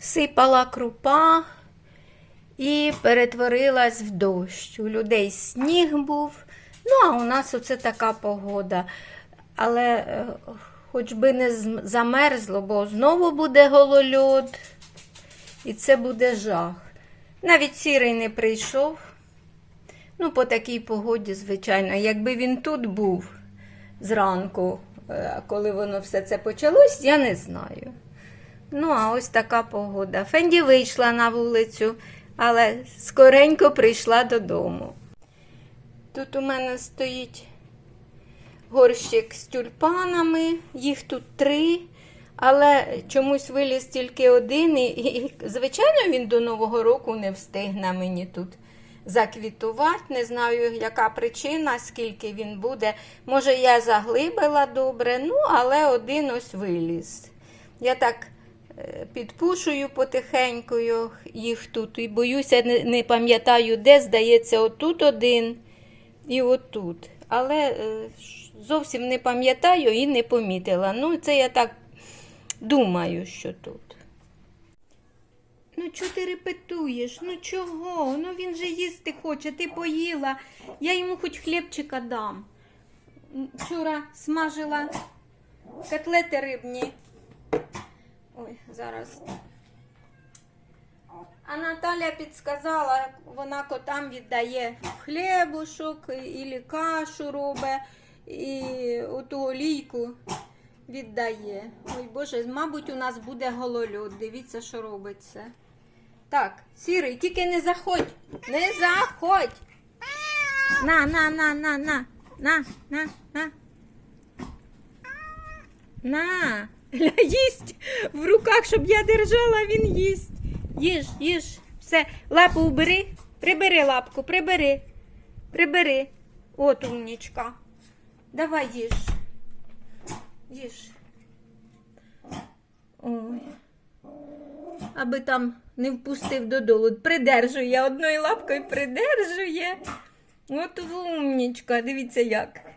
сипала крупа і перетворилась в дощ. У людей сніг був. Ну, а у нас оце така погода. Але е, хоч би не замерзло, бо знову буде голольот. І це буде жах. Навіть сірий не прийшов. Ну, по такій погоді, звичайно. Якби він тут був зранку, е, коли воно все це почалось, я не знаю. Ну, а ось така погода. Фенді вийшла на вулицю, але скоренько прийшла додому. Тут у мене стоїть горщик з тюльпанами, їх тут три, але чомусь виліз тільки один. І, і, звичайно, він до Нового року не встигне мені тут заквітувати. Не знаю, яка причина, скільки він буде. Може, я заглибила добре, ну, але один ось виліз. Я так підпушую потихеньку їх тут і боюся, не, не пам'ятаю, де, здається, отут один і отут. Але е, зовсім не пам'ятаю і не помітила. Ну, це я так думаю, що тут. Ну, чого ти репетуєш? Ну чого? Ну він же їсти хоче, ти поїла. Я йому хоч хлібчика дам. Вчора смажила котлети рибні. Ой, зараз. А Наталя підсказала, вона котам віддає хлібушок, і кашу робить, і оту олійку віддає. Ой Боже, мабуть, у нас буде голольот. Дивіться, що робиться. Так, сірий, тільки не заходь. Не заходь. На, на, на, на, на, на, на, на. На, їсть в руках, щоб я держала, він їсть. Їж, їж. Все, лапу убери, прибери лапку, прибери. Прибери. От умнічка. Давай їж. Їж. Ой. Аби там не впустив додолу. Придержує одною лапкою придержує. От умнічка, дивіться як.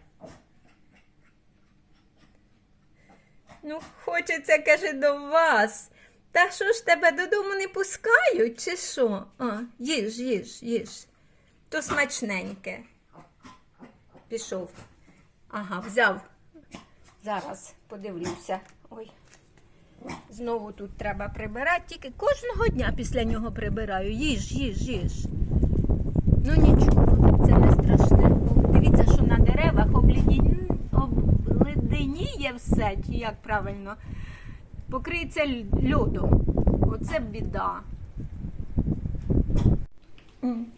Ну, хочеться, каже, до вас. Та що ж тебе додому не пускають, чи що? А, їж, їж, їж. То смачненьке. Пішов. Ага, взяв. Зараз подивлюся. Ой. Знову тут треба прибирати, тільки кожного дня після нього прибираю. Їж, їж, їж. Ну нічого, це не страшне. О, дивіться, що на деревах облідін... чи як правильно, покриється льодом. Оце біда.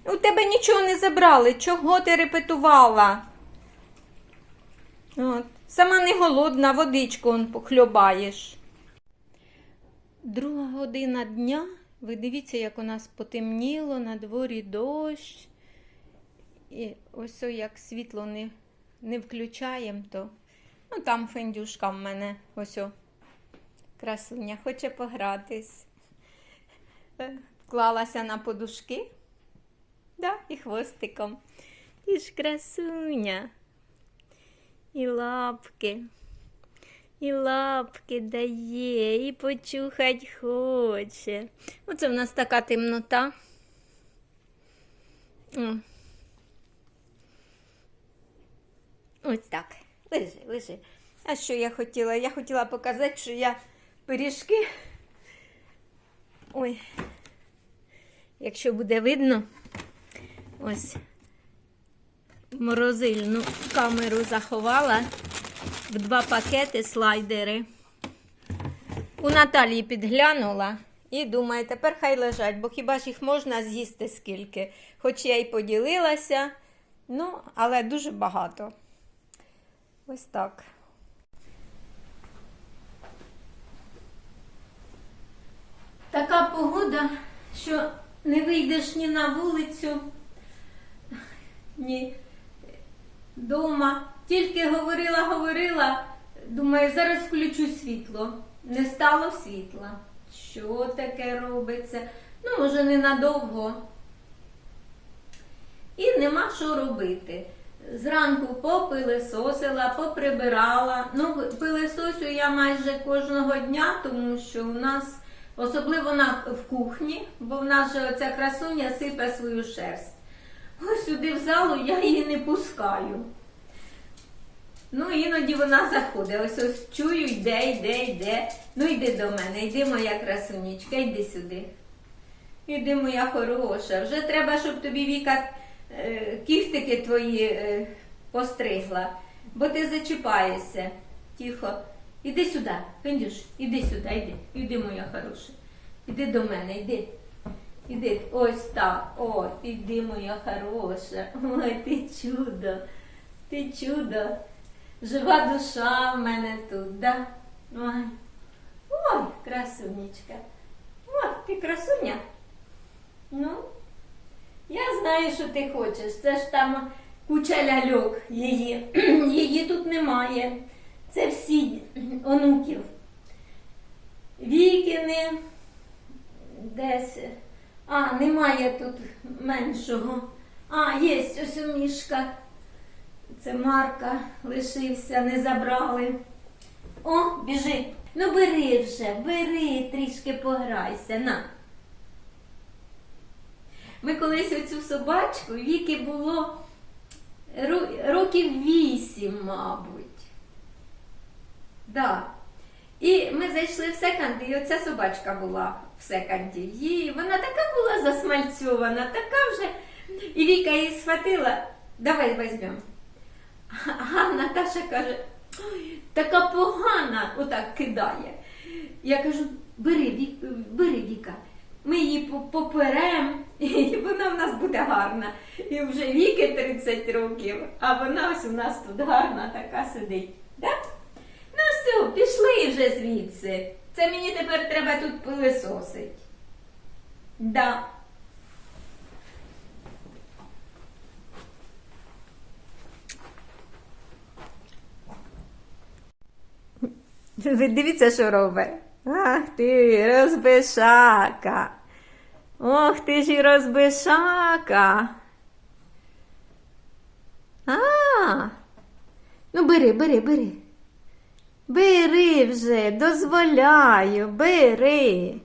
У тебе нічого не забрали. Чого ти репетувала? От. Сама не голодна, водичку похльобаєш. Друга година дня. Ви дивіться, як у нас потемніло, на дворі дощ. І ось як світло не, не включаємо, то ну там фендюшка в мене ось о, красуня, хоче погратись. Е, Вклалася на подушки. Да, і хвостиком. І ж красуня. І лапки. І лапки дає, і почухать хоче. Оце в нас така темнота. Ось так. Лежи, лежи. А що я хотіла? Я хотіла показати, що я пиріжки. Ой. Якщо буде видно, ось морозильну камеру заховала в два пакети слайдери. У Наталії підглянула і думає, тепер хай лежать, бо хіба ж їх можна з'їсти скільки. Хоч я й поділилася, ну, але дуже багато. Ось так. Така погода, що не вийдеш ні на вулицю, ні дома. Тільки говорила, говорила, думаю, зараз включу світло. Не стало світла. Що таке робиться? Ну, може, ненадовго. І нема що робити. Зранку попилисосила, поприбирала. Ну, пилисосю я майже кожного дня, тому що у нас Особливо на, в кухні, бо в нас же оця красуня сипе свою шерсть. Ось сюди в залу я її не пускаю. Ну, іноді вона заходить. Ось ось чую, йде, йде, йде. Ну йди до мене, йди, моя красунечка, йди сюди. Іди, моя хороша. Вже треба, щоб тобі Віка е, кіфтики твої е, постригла, бо ти зачіпаєшся. Тихо. Іди сюди, Фендюш, іди сюди, йди, іди, моя хороша. Іди до мене, йди. Іди, ось так. О, іди, моя хороша. Ой, ти чудо, ти чудо. Жива душа в мене тут, да? Ой, Ой красунечка. Ой, ти красуня. Ну, я знаю, що ти хочеш. Це ж там куча ляльок її. Її тут немає. Це всі онуків. Вікіни десь. А, немає тут меншого. А, є ось у мішка. Це Марка лишився, не забрали. О, біжи. Ну бери вже, бери, трішки пограйся. На. Ми колись оцю собачку, Віки було років вісім, мабуть. Да. І ми зайшли в секонд, і оця собачка була в секонді. Її, вона така була засмальцьована, така вже. І Віка її схватила. Давай візьмемо. А Наташа каже, «Ой, така погана, отак кидає. Я кажу, бери, бери Віка, ми її по- поперем, і вона в нас буде гарна. І вже віки 30 років, а вона ось у нас тут гарна така сидить. Да? Ну все, пішли вже звідси. Це мені тепер треба тут пилисосить. Да. Ви дивіться, що робить. Ах ти, розбишака. Ох ти ж і розбишака. А. Ну, бери, бери, бери. Бери вже, дозволяю, бери.